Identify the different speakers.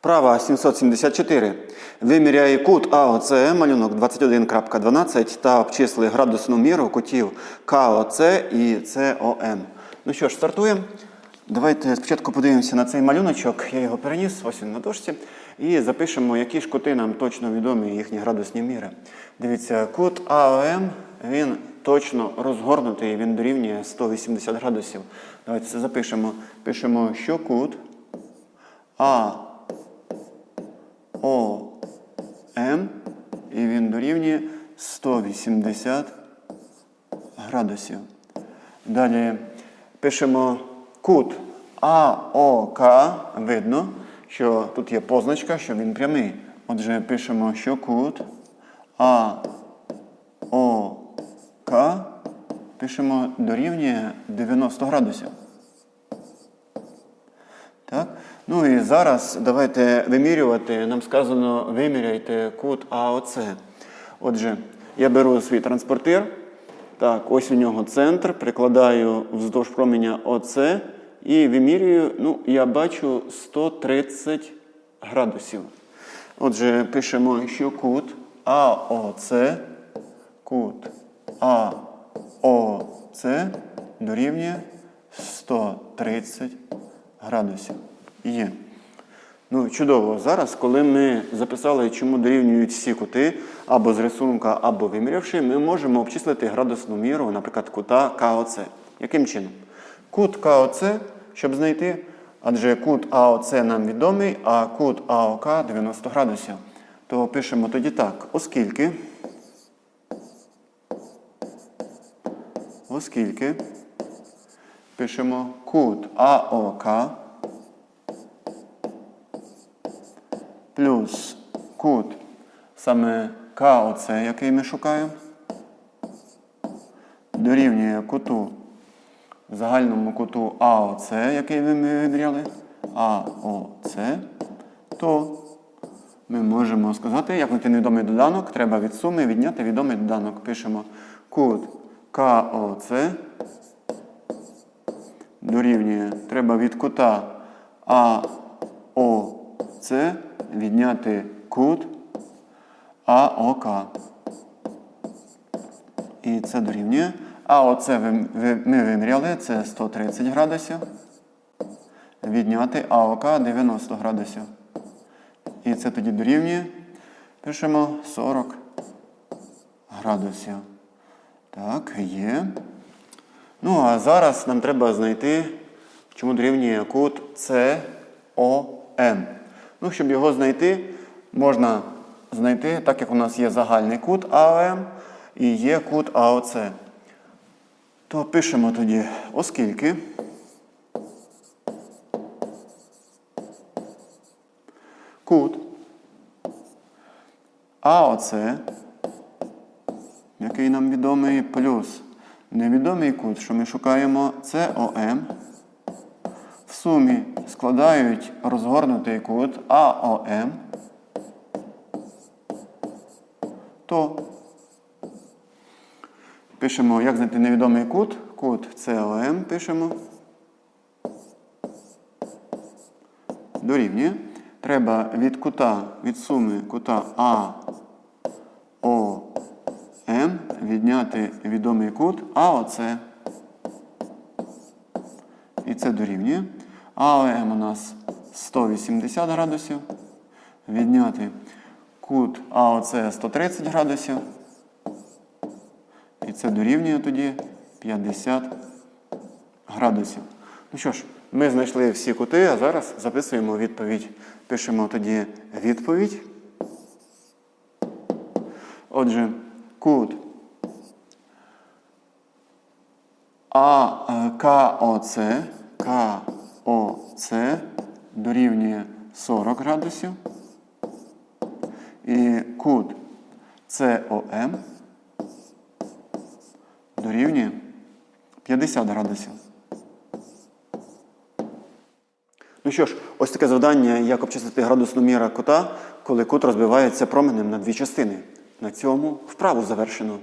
Speaker 1: Вправа 774. Виміряє кут АОЦ, малюнок 21.12 та обчисли градусну міру кутів КОЦ і СОМ. Ну що ж, стартуємо. Давайте спочатку подивимося на цей малюночок. Я його переніс, ось він на дошці. І запишемо, які ж кути нам точно відомі, їхні градусні міри. Дивіться, кут АОМ, він точно розгорнутий, він дорівнює 180 градусів. Давайте це запишемо. Пишемо, що кут А О, М, і він дорівнює 180 градусів. Далі пишемо кут АОК. Видно, що тут є позначка, що він прямий. Отже, пишемо, що кут АОК пишемо дорівнює 90 градусів. Так? Ну і зараз давайте вимірювати. Нам сказано, виміряйте кут АОЦ. Отже, я беру свій транспортир. Так, ось у нього центр, прикладаю вздовж променя ОЦ і вимірюю, ну, я бачу 130 градусів. Отже, пишемо, що кут АОЦ, кут АОЦ дорівнює 130 градусів. Є. Ну, чудово. Зараз, коли ми записали, чому дорівнюють всі кути, або з рисунка, або вимірявши, ми можемо обчислити градусну міру, наприклад, кута КОЦ. Яким чином? Кут КОЦ, щоб знайти, адже кут АОЦ нам відомий, а кут АОК 90 градусів. То пишемо тоді так, оскільки, оскільки пишемо кут АОК плюс кут саме КОЦ, який ми шукаємо, дорівнює куту загальному куту АОЦ, який ми виміряли, АОЦ, то ми можемо сказати, як знайти невідомий доданок, треба від суми відняти відомий доданок. Пишемо кут КОЦ дорівнює, треба від кута АОЦ відняти кут АОК. І це дорівнює. А оце ми виміряли, це 130 градусів. Відняти АОК 90 градусів. І це тоді дорівнює. Пишемо 40 градусів. Так, є. Ну, а зараз нам треба знайти, чому дорівнює кут СОМ. Ну, щоб його знайти, можна знайти, так як у нас є загальний кут АОМ і є кут АОЦ. То пишемо тоді, оскільки кут АОЦ, який нам відомий, плюс невідомий кут, що ми шукаємо СОМ, сумі складають розгорнутий кут АОМ, то пишемо, як знайти невідомий кут, кут СОМ пишемо. Дорівнює. Треба від кута, від суми кута АОМ відняти відомий кут АОЦ. І це дорівнює. АОМ у нас 180 градусів. Відняти кут АОЦ 130 градусів. І це дорівнює тоді 50 градусів. Ну що ж, ми знайшли всі кути, а зараз записуємо відповідь. Пишемо тоді відповідь. Отже, кут А е, КОЦ дорівнює 40 градусів. І кут СОМ дорівнює 50 градусів. Ну що ж, ось таке завдання, як обчислити градусну міру кута, коли кут розбивається променем на дві частини. На цьому вправу завершено.